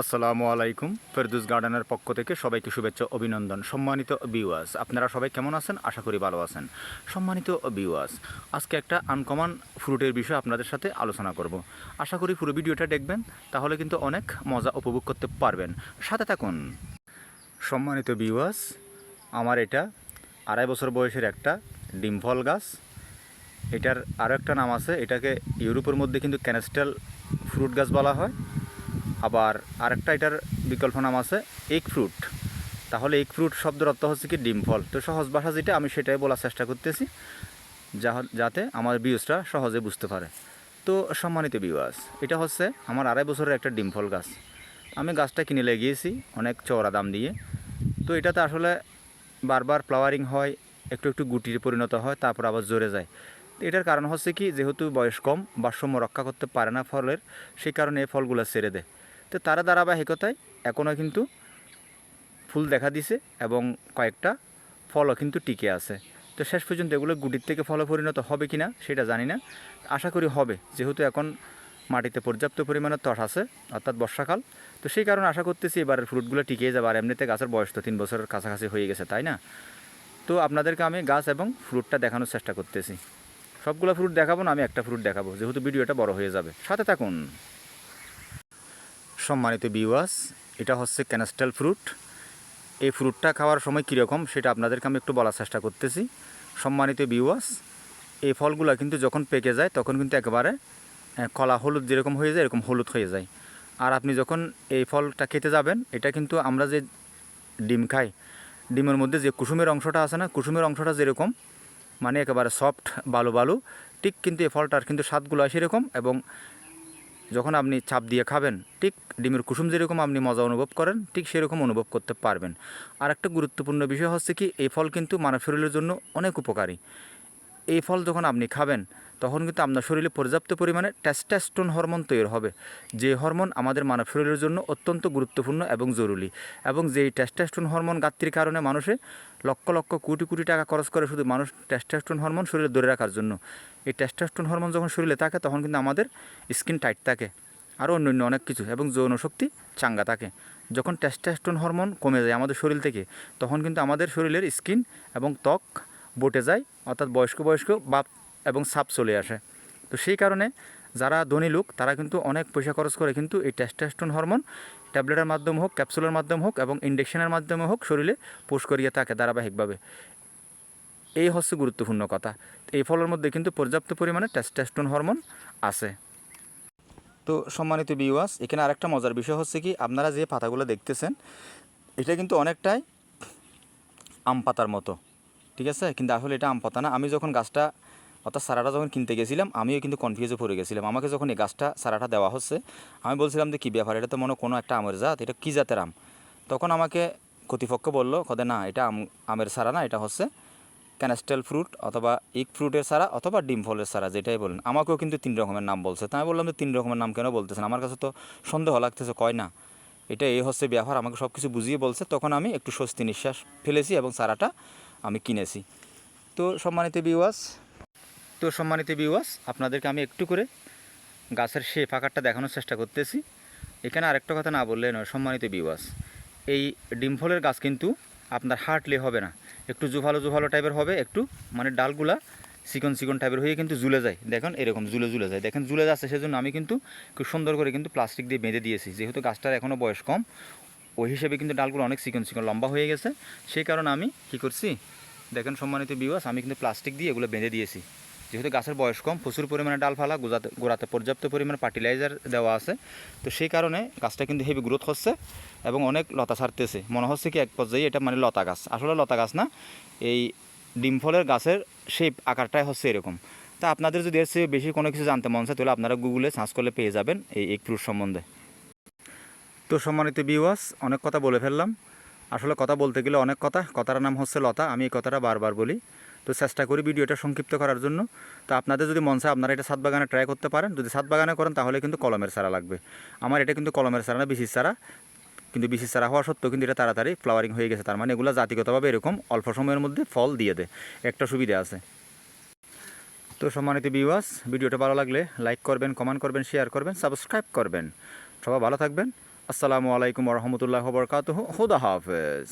আসসালামু আলাইকুম। ফেরদুস গার্ডেনের পক্ষ থেকে সবাইকে শুভেচ্ছা, অভিনন্দন। সম্মানিত বিওয়াস আপনারা সবাই কেমন আছেন? আশা করি ভালো আছেন। সম্মানিত বিওয়াস আজকে একটা আনকমন ফ্রুটের বিষয়ে আপনাদের সাথে আলোচনা করব। আশা করি পুরো ভিডিওটা দেখবেন, তাহলে কিন্তু অনেক মজা উপভোগ করতে পারবেন। সাথে থাকুন। সম্মানিত বিওয়াস আমার এটা আড়াই বছর বয়সের একটা ডিম ফল গাছ। এটার আরও একটা নাম আছে, এটাকে ইউরোপের মধ্যে কিন্তু ক্যানেস্টাল ফ্রুট গাছ বলা হয়। আবার আরেকটা এটার বিকল্প নাম আছে এগ ফ্রুট তাহলে এগ ফ্রুট শব্দের অর্থ হচ্ছে কি ডিম ফল। তো সহজ ভাষা যেটা, আমি সেটাই বলার চেষ্টা করতেছি যা- যাতে আমার বিউসটা সহজে বুঝতে পারে। তো সম্মানিত বিউয়াস এটা হচ্ছে আমার আড়াই বছরের একটা ডিম ফল গাছ। আমি গাছটা কিনে লাগিয়েছি অনেক চওড়া দাম দিয়ে। তো এটাতে আসলে বারবার ফ্লাওয়ারিং হয়, একটু একটু গুটির পরিণত হয়, তারপর আবার জোরে যায়। এটার কারণ হচ্ছে কি, যেহেতু বয়স কম, ভারসাম্য রক্ষা করতে পারে না ফলের, সেই কারণে এই ফলগুলো ছেড়ে দেয়। তো তারা ধারাবাহিকতায় এখনও কিন্তু ফুল দেখা দিছে এবং কয়েকটা ফলও কিন্তু টিকে আছে। তো শেষ পর্যন্ত এগুলো গুটির থেকে ফলে পরিণত হবে কি না সেটা জানি না। আশা করি হবে, যেহেতু এখন মাটিতে পর্যাপ্ত পরিমাণে তস আছে, অর্থাৎ বর্ষাকাল। তো সেই কারণে আশা করতেছি এবারের ফ্রুটগুলো টিকে যাবে, আর এমনিতে গাছের বয়স তো তিন বছরের কাছাকাছি হয়ে গেছে, তাই না? তো আপনাদেরকে আমি গাছ এবং ফ্রুটটা দেখানোর চেষ্টা করতেছি। সবগুলো ফ্রুট দেখাবো না, আমি একটা ফ্রুট দেখাবো, যেহেতু ভিডিওটা বড় হয়ে যাবে। সাথে থাকুন। সম্মানিত বিওয়াস এটা হচ্ছে ক্যানাস্টাল ফ্রুট এই ফ্রুটটা খাওয়ার সময় কীরকম সেটা আপনাদেরকে আমি একটু বলার চেষ্টা করতেছি। সম্মানিত বিওয়াস এই ফলগুলো কিন্তু যখন পেকে যায়, তখন কিন্তু একেবারে কলা হলুদ যেরকম হয়ে যায়, এরকম হলুদ হয়ে যায়। আর আপনি যখন এই ফলটা খেতে যাবেন, এটা কিন্তু আমরা যে ডিম খাই, ডিমের মধ্যে যে কুসুমের অংশটা আছে না, কুসুমের অংশটা যেরকম মানে একেবারে সফট বালু বালু, ঠিক কিন্তু এই ফলটার কিন্তু স্বাদগুলো সেরকম এবং যখন আপনি চাপ দিয়ে খাবেন, ঠিক ডিমের কুসুম যেরকম আপনি মজা অনুভব করেন, ঠিক সেরকম অনুভব করতে পারবেন। আর একটা গুরুত্বপূর্ণ বিষয় হচ্ছে কি, এই ফল কিন্তু মানব শরীরের জন্য অনেক উপকারী। এই ফল যখন আপনি খাবেন তখন কিন্তু আপনার শরীরে পর্যাপ্ত পরিমাণে টেস্টাস্টোন হরমোন তৈরি হবে। যে হরমোন আমাদের মানব শরীরের জন্য অত্যন্ত গুরুত্বপূর্ণ এবং জরুরি। এবং যেই টেস্টাস্টোন হরমোন ঘাটতির কারণে মানুষে লক্ষ লক্ষ কোটি কোটি টাকা খরচ করে শুধু মানুষ টেস্টাস্টোন হরমোন শরীরে ধরে রাখার জন্য। এই টেস্টাস্টোন হরমোন যখন শরীরে থাকে, তখন কিন্তু আমাদের স্কিন টাইট থাকে। আরও অন্যান্য অনেক কিছু। এবং যৌন শক্তি চাঙ্গা থাকে। যখন টেস্টাস্টোন হরমোন কমে যায় আমাদের শরীর থেকে, তখন কিন্তু আমাদের শরীরের স্কিন এবং ত্বক বটে যায়। অর্থাৎ বয়স্ক বয়স্ক বা এবং সাপ চলে আসে। তো সেই কারণে যারা ধনী লোক, তারা কিন্তু অনেক পয়সা খরচ করে কিন্তু এই টেস্টাস্টোন হরমোন ট্যাবলেটের মাধ্যমে হোক ক্যাপসুলের মাধ্যমে হোক এবং ইনজেকশনের মাধ্যমে হোক শরীরে পোষ করিয়ে থাকে ধারাবাহিকভাবে। এই হচ্ছে গুরুত্বপূর্ণ কথা। এই ফলের মধ্যে কিন্তু পর্যাপ্ত পরিমাণে টেস্টাস্টোন হরমোন আছে। তো সম্মানিত বিওয়াস এখানে আরেকটা মজার বিষয় হচ্ছে কি, আপনারা যে পাতাগুলো দেখতেছেন, এটা কিন্তু অনেকটাই আম পাতার মতো। ঠিক আছে? কিন্তু আসলে এটা আম পাতা না। আমি যখন গাছটা অর্থাৎ সারাটা যখন কিনতে গেছিলাম, আমিও কিন্তু কনফিউজে পড়ে গেছিলাম। আমাকে যখন এই গাছটা, সারাটা দেওয়া হচ্ছে, আমি বলছিলাম যে কী ব্যাপার? এটা তো মনে কোনো একটা আমের জাত, এটা কী জাতের আম? তখন আমাকে কর্তৃপক্ষ বলল কদে না, এটা আম, আমের সারা না, এটা হচ্ছে ক্যানাস্টেল ফ্রুট অথবা ইক ফ্রুটের সারা অথবা ডিম ফলের সারা, যেটাই বলেন। আমাকেও কিন্তু তিন রকমের নাম বলছে। তাই আমি বললাম যে তিন রকমের নাম কেন বলতেছেন? আমার কাছে তো সন্দেহ লাগতেছে, কয় না? এটা এই হচ্ছে ব্যাপার, আমাকে সব কিছু বুঝিয়ে বলছে। তখন আমি একটু স্বস্তি নিঃশ্বাস ফেলেছি এবং সারাটা আমি কিনেছি। তো সম্মানিত বিওয়াস তো সম্মানিত বিওয়াস আপনাদেরকে আমি একটু করে গাছের শেপ আকারটা দেখানোর চেষ্টা করতেছি। এখানে আরেকটা কথা না বললে নয়, সম্মানিত বিওয়াস এই ডিমফলের গাছ কিন্তু আপনার হার্টলি হবে না। একটু জুভালো জুভালো টাইপের হবে, একটু মানে ডালগুলা চিকন চিকন টাইপের হয়ে কিন্তু জুলে যায়। দেখেন এরকম জুলে জুলে যায়। দেখেন ঝুলে যাচ্ছে সেজন্য আমি কিন্তু খুব সুন্দর করে কিন্তু প্লাস্টিক দিয়ে বেঁধে দিয়েছি। যেহেতু গাছটার এখনও বয়স কম, ওই হিসেবে কিন্তু ডালগুলো অনেক চিকন চিকন লম্বা হয়ে গেছে। সেই কারণে আমি কী করছি, দেখেন সম্মানিত বিওয়াস আমি কিন্তু প্লাস্টিক দিয়ে এগুলো বেঁধে দিয়েছি। যেহেতু গাছের বয়স কম, প্রচুর পরিমাণে ডালফালা গোড়াতে গোড়াতে পর্যাপ্ত পরিমাণে ফার্টিলাইজার দেওয়া আছে। তো সেই কারণে গাছটা কিন্তু হেভি গ্রোথ হচ্ছে এবং অনেক লতা ছাড়তেছে। মনে হচ্ছে কি এক পর্যায়ে এটা মানে লতা গাছ। আসলে লতা গাছ না, এই ডিম ফলের গাছের শেপ আকারটাই হচ্ছে এরকম। তা আপনাদের যদি এর চেয়ে বেশি কোনো কিছু জানতে মন চায়, তাহলে আপনারা গুগলে সার্চ করলে পেয়ে যাবেন এই এক সম্বন্ধে। তো সম্মানিত বিওয়াস অনেক কথা বলে ফেললাম। আসলে কথা বলতে গেলে অনেক কথা। কথার নাম হচ্ছে লতা, আমি এই কথাটা বারবার বলি। তো চেষ্টা করি ভিডিওটা সংক্ষিপ্ত করার জন্য। তো আপনাদের যদি মন চায় আপনারা এটা সাত বাগানে ট্রাই করতে পারেন। যদি সাত বাগানে করেন তাহলে কিন্তু কলমের চারা লাগবে। আমার এটা কিন্তু কলমের চারা না বিশির চারা। কিন্তু বিশির চারা হওয়া সত্ত্বেও কিন্তু এটা তাড়াতাড়ি ফ্লাওয়ারিং হয়ে গেছে। তার মানে এগুলো জাতিগতভাবে এরকম অল্প সময়ের মধ্যে ফল দিয়ে দেয়। একটা সুবিধা আছে। তো সম্মানিত বিওয়াস ভিডিওটা ভালো লাগলে লাইক করবেন কমেন্ট করবেন শেয়ার করবেন সাবস্ক্রাইব করবেন। সবাই ভালো থাকবেন। আসসালামু আলাইকুম রহমতুল্লাহ বরকাত হুদা হাফেজ।